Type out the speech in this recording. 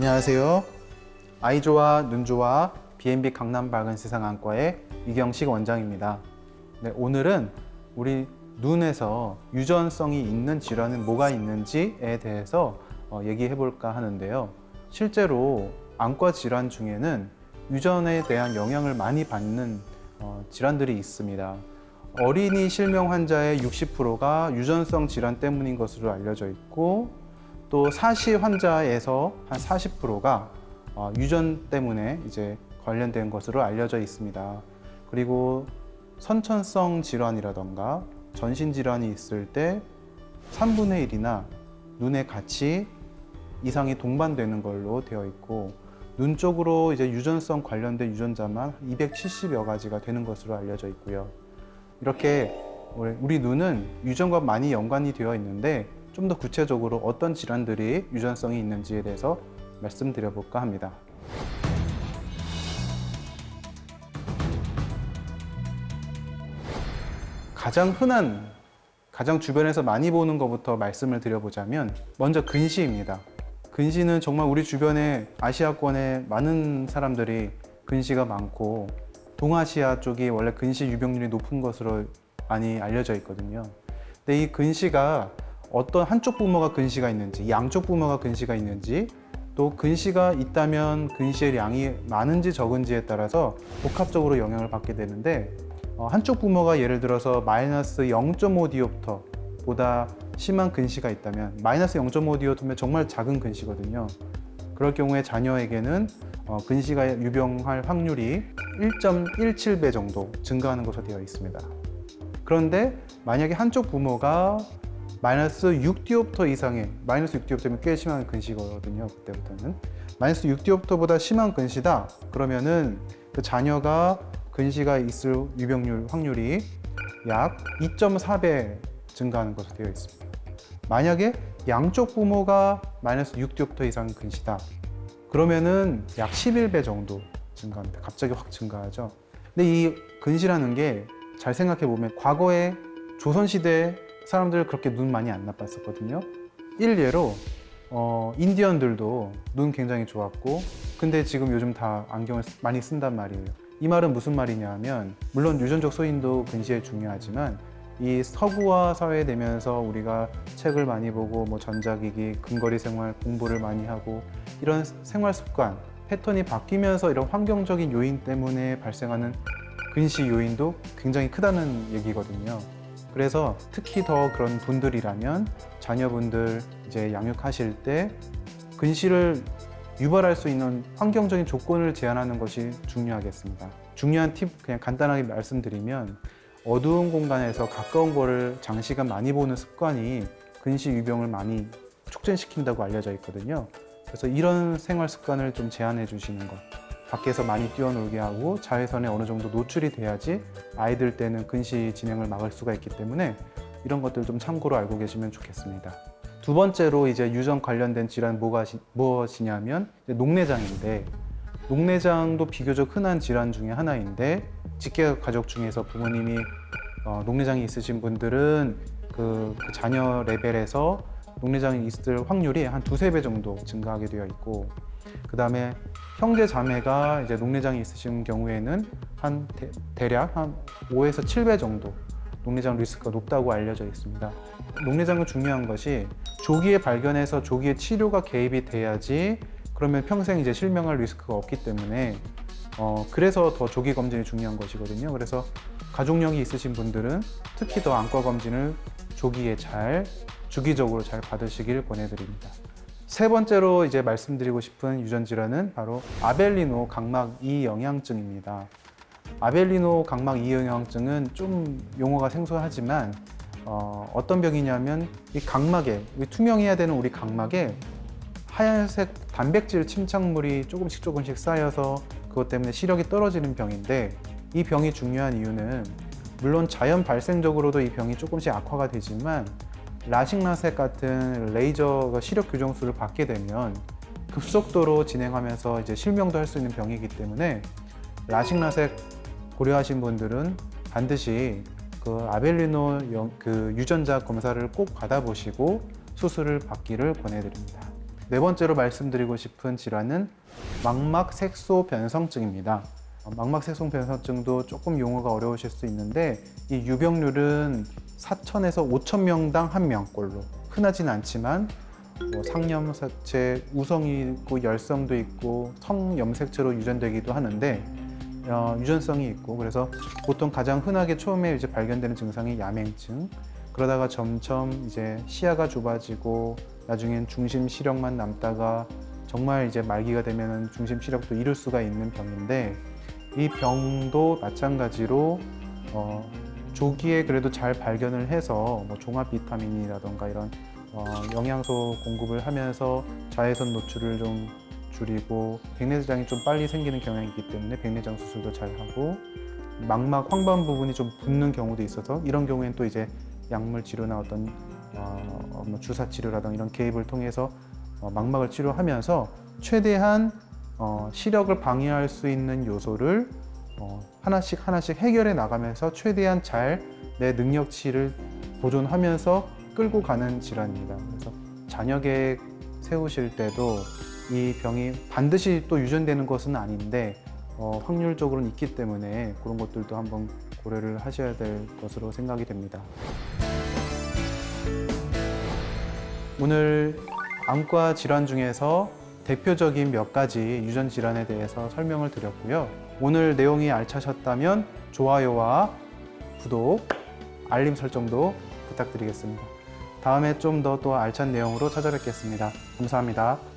안녕하세요. 아이조와 눈조와 B&B 강남 밝은 세상 안과의 이경식 원장입니다. 네, 오늘은 우리 눈에서 유전성이 있는 질환은 뭐가 있는지에 대해서 어, 얘기해 볼까 하는데요. 실제로 안과 질환 중에는 유전에 대한 영향을 많이 받는 어, 질환들이 있습니다. 어린이 실명 환자의 60%가 유전성 질환 때문인 것으로 알려져 있고 또 사시 환자에서 한 40%가 어, 유전 때문에 이제 관련된 것으로 알려져 있습니다. 그리고 선천성 질환이라던가 전신 질환이 있을 때 3분의 1이나 눈에 같이 이상이 동반되는 걸로 되어 있고 눈 쪽으로 이제 유전성 관련된 유전자만 270여 가지가 되는 것으로 알려져 있고요. 이렇게 우리- 눈은 유전과 많이 연관이 되어 있는데 좀 더 구체적으로 어떤 질환들이 유전성이 있는지에 대해서 말씀드려 볼까 합니다. 가장 흔한 가장 주변에서 많이 보는 것부터 말씀을 드려보자면 먼저 근시입니다. 근시는 정말 우리 주변에 아시아권에 많은 사람들이 근시가 많고 동아시아 쪽이 원래 근시 유병률이 높은 것으로 많이 알려져 있거든요. 근데 이 근시가 어떤 한쪽 부모가 근시가 있는지, 양쪽 부모가 근시가 있는지, 또 근시가 있다면 근시의 양이 많은지 적은지에 따라서 복합적으로 영향을 받게 되는데 어, 한쪽 부모가 예를 들어서 마이너스 0.5 디옵터 보다 심한 근시가 있다면 마이너스 0.5 디옵터면 정말 작은 근시거든요. 그럴 경우에 자녀에게는 어, 근시가 유병할 확률이 1.17배 정도 증가하는 것으로 되어 있습니다. 그런데 만약에 한쪽 부모가 마이너스 6디옵터 이상의 마이너스 6디옵터면 꽤 심한 근시거든요. 그때부터는 마이너스 6디옵터보다 심한 근시다. 그러면은 그 자녀가 근시가 있을 유병률 확률이 약 2.4배 증가하는 것으로 되어 있습니다. 만약에 양쪽 부모가 마이너스 6디옵터 이상 근시다. 그러면은 약 11배 정도 증가합니다. 갑자기 확 증가하죠. 근데 이 근시라는 게 잘 생각해 보면 과거에 조선시대 사람들 그렇게 눈 많이 안 나빴었거든요. 일례로 어, 인디언들도 눈 굉장히 좋았고 근데 지금 요즘 다 안경을 쓰- 많이 쓴단 말이에요. 이 말은 무슨 말이냐 하면 물론 유전적 소인도 근시에 중요하지만 이 서구화 사회 되면서 우리가 책을 많이 보고 뭐 전자기기, 근거리 생활 공부를 많이 하고 이런 생활 습관 패턴이 바뀌면서 이런 환경적인 요인 때문에 발생하는 근시 요인도 굉장히 크다는 얘기거든요. 그래서 특히 더 그런 분들이라면 자녀분들 이제 양육하실 때 근시를 유발할 수 있는 환경적인 조건을 제한하는 것이 중요하겠습니다. 중요한 팁 그냥 간단하게 말씀드리면 어두운 공간에서 가까운 거를 장시간 많이 보는 습관이 근시 유병을 많이 촉진시킨다고 알려져 있거든요. 그래서 이런 생활 습관을 좀 제한해 주시는 것. 밖에서 많이 뛰어놀게 하고 자외선에 어느 정도 노출이 돼야지 아이들 때는 근시 진행을 막을 수가 있기 때문에 이런 것들 좀 참고로 알고 계시면 좋겠습니다. 두 번째로 이제 유전 관련된 질환 뭐가 시- 무엇이냐면 녹내장인데 녹내장도 비교적 흔한 질환 중에 하나인데 직계 가족 중에서 부모님이 어, 녹내장이 있으신 분들은 그, 그 자녀 레벨에서 녹내장이 있을 확률이 한 두세 배 정도 증가하게 되어 있고 그 다음에 형제 자매가 이제 녹내장이 있으신 경우에는 한 대, 략한 5에서 7배 정도 녹내장 리스크가 높다고 알려져 있습니다. 녹내장은 중요한 것이 조기에 발견해서 조기에 치료가 개입이 돼야지 그러면 평생 이제 실명할 리스크가 없기 때문에 어, 그래서 더 조기 검진이 중요한 것이거든요. 그래서 가족력이 있으신 분들은 특히 더 안과 검진을 조기에 잘 주기적으로 잘 받으시길 권해드립니다. 세 번째로 이제 말씀드리고 싶은 유전 질환은 바로 아벨리노 각막 이 영양증입니다. 아벨리노 각막 이 영양증은 좀 용어가 생소하지만 어, 어떤 병이냐면 이 각막에 이 투명해야 되는 우리 각막에 하얀색 단백질 침착물이 조금씩 조금씩 쌓여서 그것 때문에 시력이 떨어지는 병인데 이 병이 중요한 이유는 물론 자연 발생적으로도 이 병이 조금씩 악화가 되지만 라식라섹 같은 레이저가 시력 교정술을 받게 되면 급속도로 진행하면서 이제 실명도 할 수 있는 병이기 때문에 라식라섹 고려하신 분들은 반드시 그 아벨리노 영- 그 유전자 검사를 꼭 받아보시고 수술을 받기를 권해드립니다. 네 번째로 말씀드리고 싶은 질환은 망막 색소 변성증입니다. 어, 망막 색소 변성증도 조금 용어가 어려우실 수 있는데 이 유병률은 4천에서 5천 명당 한 명꼴로. 흔하진 않지만 뭐 상염색체, 우성이 있고 열성도 있고 성염색체로 유전되기도 하는데 어, 유전성이 있고 그래서 보통 가장 흔하게 처음에 이제 발견되는 증상이 야맹증. 그러다가 점점 이제 시야가 좁아지고 나중엔 중심 시력만 남다가 정말 이제 말기가 되면은 중심 시력도 잃을 수가 있는 병인데 이 병도 마찬가지로 어, 조기에 그래도 잘 발견을 해서 뭐 종합 비타민이라던가 이런 어, 영양소 공급을 하면서 자외선 노출을 좀 줄이고 백내장이 좀 빨리 생기는 경향이 있기 때문에 백내장 수술도 잘 하고 망막 황반 부분이 좀 붓는 경우도 있어서 이런 경우에는 또 이제 약물 치료나 어떤 어, 뭐 주사 치료라든가 이런 개입을 통해서 어, 망막을 치료하면서 최대한 어, 시력을 방해할 수 있는 요소를 어, 하나씩 하나씩 해결해 나가면서 최대한 잘 내 능력치를 보존하면서 끌고 가는 질환입니다. 그래서 자녀 계획 세우실 때도 이 병이 반드시 또 유전되는 것은 아닌데 어, 확률적으로는 있기 때문에 그런 것들도 한번 고려를 하셔야 될 것으로 생각이 됩니다. 오늘 암과 질환 중에서 대표적인 몇 가지 유전 질환에 대해서 설명을 드렸고요. 오늘 내용이 알차셨다면 좋아요와 구독, 알림 설정도 부탁드리겠습니다. 다음에 좀 더 또 알찬 내용으로 찾아뵙겠습니다. 감사합니다.